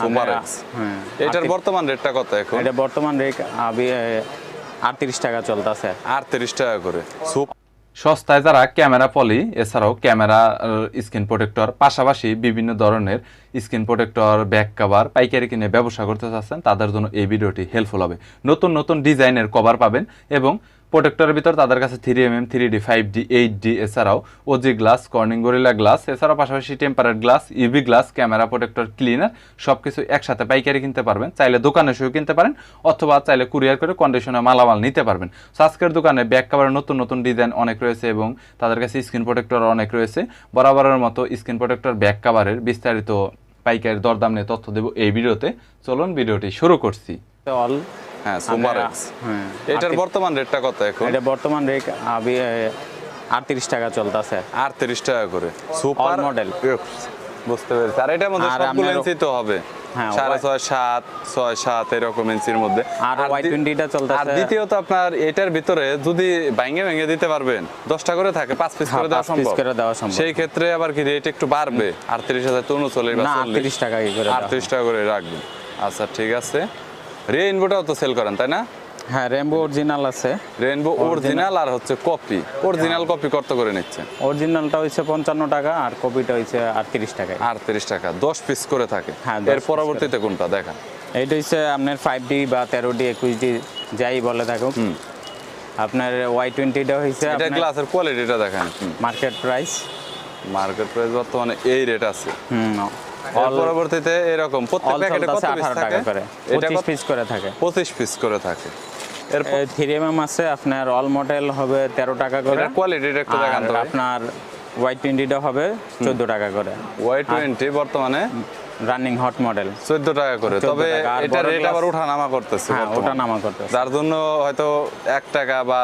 Super হ্যাঁ। এটার বর্তমান রেটটা কত এখন? এটা বর্তমান রেট আটত্রিশ টাকা চলতেছে। আটত্রিশ টাকা করে। সস্তায় যারা ক্যামেরা পলি এছাড়াও ক্যামেরা স্ক্রিন প্রোটেক্টর পাশাপাশি বিভিন্ন ধরনের স্ক্রিন প্রোটেক্টর ব্যাক কভার পাইকারি কিনে ব্যবসা করতে চাচ্ছেন তাদের জন্য এই ভিডিওটি হেল্পফুল হবে। নতুন নতুন ডিজাইনের কভার পাবেন এবং প্রোটেক্টরের ভিতর তাদের কাছে three M M three D five D eight D এছাড়াও OG glass Corning Gorilla glass এছাড়াও পাশাপাশি tempered glass UV glass camera protector cleaner সব কিছু একসাথে পাইকারি কিনতে পারবেন। চাইলে দোকানে শুয়ে কিনতে পারেন অথবা চাইলে কুরিয়ার করে কন্ডিশনে মালামাল নিতে পারবেন। So, আজকের দোকানে ব্যাক কাভারের নতুন নতুন ডিজাইন অনেক রয়েছে এবং তাদের কাছে স্ক্রিন প্রোটেক্টর অনেক রয়েছে। বরাবরের মতো স্ক্রিন প্রোটেক্টর ব্যাক কাভারের বিস্তারিত পাইকারি দরদাম নিয়ে তথ্য দেব এই ভিডিওতে। চলুন ভিডিওটি শুরু করছি। অল হ্যাঁ সুপার এক্স হ্যাঁ এটার বর্তমান রেটটা কত এখন? এটা বর্তমান রেট আটত্রিশ টাকা চলতেছে। আটত্রিশ টাকা করে। সুপার মডেল বুঝতে পেরেছি। আর এটার মধ্যে সবগুলো তো হবে। সাড়ে ছয় সাত ছয় সাত এরকম ইঞ্চির মধ্যে। আর ওয়াই দি- টোয়েন্টিটা আর দ্বিতীয়ত আপনার এটার ভিতরে যদি ভাঙে ভেঙে দিতে পারবেন দশটা করে থাকে পাঁচ পিস হ্যাঁ, করে দেওয়া সম্ভব। করে দেওয়া সম্ভব। সেই ক্ষেত্রে আবার কি রেট একটু বাড়বে? আটত্রিশ হাজার তো উনচল্লিশ বা চল্লিশ। আটত্রিশ টাকা করে আটত্রিশ টাকা করে রাখবেন। আচ্ছা ঠিক আছে। রেইনবোটাও তো সেল করেন তাই না? হ্যাঁ রেমবো অরিজিনাল আছে। রেইনবো অরিজিনাল আর হচ্ছে কপি অরিজিনাল কপি কত করে নিচ্ছেন অরিজিনালটা হচ্ছে পঞ্চান্ন টাকা আর কপিটা হচ্ছে আটত্রিশ টাকায়। আটত্রিশ টাকা দশ পিস করে থাকে। হ্যাঁ, এর পরবর্তীতে কোনটা এইটা হচ্ছে আপনার ফাইভ ডি বা তেরো ডি একুশ ডি যাই বলে থাকুক। আপনার ওয়াই টোয়েন্টিটা হয়েছে এটা গ্লাসের কোয়ালিটিটা দেখেন। মার্কেট প্রাইস মার্কেট প্রাইস বর্তমানে এই রেট আছে। হুম। পরবর্তীতে এরকম প্রত্যেক প্যাকেটে কত পিস থাকে টাকা করে। এটা পঁচিশ পিস করে থাকে। পঁচিশ পিস করে থাকে। এর থ্রি এম আছে আপনার অল মডেল হবে তেরো টাকা করে। কোয়ালিটিটা একটু দেখান আপনার ওয়াই টোয়েন্টিটা হবে চোদ্দ টাকা করে। ওয়াই টোয়েন্টি বর্তমানে রানিং হট মডেল চোদ্দ টাকা করে। তবে এটা রেট আবার উঠানামা করতেছে হ্যাঁ ওটা বর্তমানে। নামা করতে যার জন্য হয়তো এক টাকা বা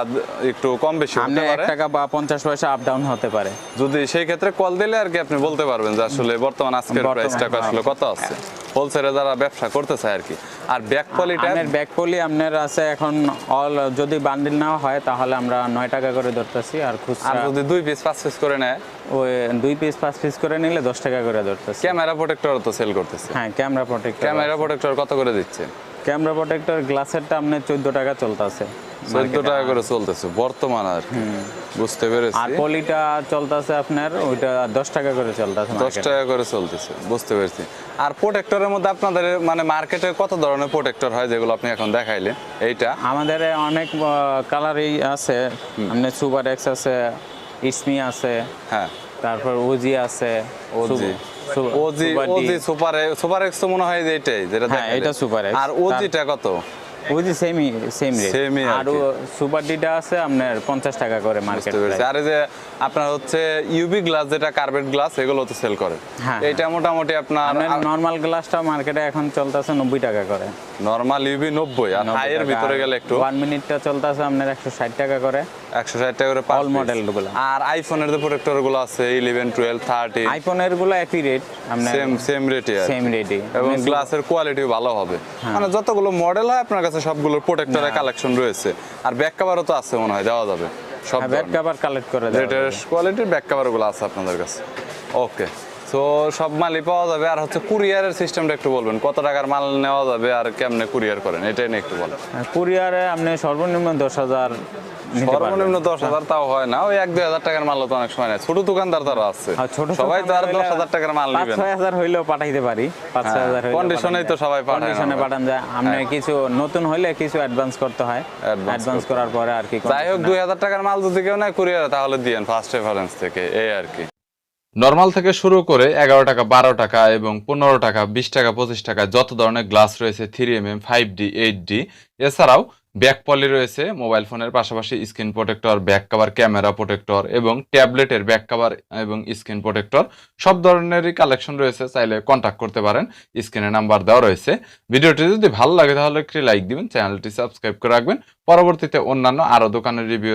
একটু কম বেশি হতে পারে। টাকা বা পঞ্চাশ পয়সা আপ ডাউন হতে পারে। যদি সেই ক্ষেত্রে কল দিলে আর কি আপনি বলতে পারবেন যে আসলে বর্তমান আজকের প্রাইসটা হ্যাঁ। আসলে কত আছে। হোলসেলে যারা ব্যবসা করতেছে চায় আর কি। আর ব্যাক পলিটা আপনার ব্যাক পলি আপনার আছে এখন অল যদি বান্ডিল নেওয়া হয় তাহলে আমরা নয় টাকা করে ধরতেছি আর খুচরা আর যদি দুই পিস পাঁচ পিস করে নেয়? ওই দুই পিস পাঁচ পিস করে নিলে দশ টাকা করে ধরতেছি। ক্যামেরা প্রোটেক্টর তো সেল করতেছে। হ্যাঁ ক্যামেরা প্রোটেক্টর ক্যামেরা প্রোটেক্টর কত করে দিচ্ছে? ক্যামেরা প্রোটেক্টর গ্লাসেরটা আপনার চোদ্দ টাকা চলতেছে। চোদ্দ টাকা করে চলতেছে বর্তমান আর বুঝতে পেরেছি। আর পলিটা চলতেছে আপনার ওইটা দশ টাকা করে চলতেছে দশ টাকা করে চলতেছে বুঝতে পেরেছি। আর প্রোটেক্টরের মধ্যে আপনাদের মানে মার্কেটে কত ধরনের প্রোটেক্টর হয় যেগুলো আপনি এখন দেখাইলেন? এইটা? আমাদের অনেক কালারই আছে। আপনার সুপার এক্স আছে ইসমি আছে। হ্যাঁ। তারপর ওজি আছে OG. OG OG super super X তো মনে হয় যে এটাই যেটা হ্যাঁ। এটা Super X। আর ওজিটা কত? ওজি সেমই সেম রেট আর সুপার ডিটা আছে আপনার পঞ্চাশ টাকা করে মার্কেট পেরেছি। আর যে আপনার হচ্ছে ইউভি গ্লাস যেটা কার্বেট গ্লাস এগুলো তো সেল করে। হ্যাঁ, এটা মোটামুটি আপনার আপনার নর্মাল গ্লাসটা মার্কেটে এখন চলতেছে নব্বই টাকা করে। নর্মাল ইউভি নব্বই আর হাই এর ভিতরে গেলে একটু। ওয়ান মিনিটটা চলতেছে আপনার একশো ষাট টাকা করে। একশো ষাট টাকা করে per All piece। গুলো। আর আইফোনের যে প্রোটেক্টরগুলো আছে ইলেভেন টুয়েলভ থার্টি আইফোনেরগুলো একই রেট সেম সেম রেটে সেম রেটই এবং গ্লাসের কোয়ালিটি ভালো হবে। মানে যতগুলো মডেল হয় আপনার কাছে সবগুলো প্রোটেক্টরের কালেকশন রয়েছে। আর ব্যাক কভারও তো আছে মনে হয় দেওয়া যাবে। সব ব্যাক কভার কালেক্ট করে। লেটেস্ট কোয়ালিটির ব্যাক কভারগুলো আছে আপনাদের কাছে। ওকে তো সব মালই পাওয়া যাবে। আর হচ্ছে কুরিয়ারের সিস্টেমটা একটু বলবেন। কত টাকার মাল নেওয়া যাবে আর কেমনে কুরিয়ার করেন? এটাই নিয়ে একটু বলেন। কুরিয়ারে আপনি সর্বনিম্ন দশ হাজার সর্বনিম্ন দশ হাজার তাও হয় না ওই এক দুই হাজার টাকার মাল তো অনেক সময় ছোট দোকানদার তারা আছে। সবাই তো আর দশ হাজার টাকার মাল পাঁচ ছয় হাজার হইলেও পাঠাইতে পারি। পাঁচ ছয় হ্যাঁ, হাজার তো সবাই কন্ডিশনে পাঠান যায়। আপনি হ্যাঁ। কিছু নতুন হইলে কিছু অ্যাডভান্স করতে হয়। অ্যাডভান্স করার পরে আর কি যাই হোক দুই হাজার টাকার মাল যদি কেউ কুরিয়ারে তাহলে দিয়েন ফার্স্ট রেফারেন্স থেকে এই আর কি। নর্মাল থেকে শুরু করে এগারো টাকা বারো টাকা এবং পনেরো টাকা বিশ টাকা পঁচিশ টাকা যত ধরনের গ্লাস রয়েছে three M M five D eight D এছাড়াও ব্যাক পলি রয়েছে, মোবাইল ফোনের পাশাপাশি screen protector, back cover, camera protector এবং ট্যাবলেটের ব্যাক কাভার এবং স্ক্রিন প্রোটেক্টর সব ধরনেরই কালেকশন রয়েছে, চাইলে কন্ট্যাক্ট করতে পারেন, স্ক্রিনে নাম্বার দেওয়া রয়েছে। ভিডিওটি যদি ভালো লাগে তাহলে একটি লাইক দিবেন, চ্যানেলটি সাবস্ক্রাইব করে রাখবেন। পরবর্তীতে অন্যান্য আরও দোকানের রিভিউ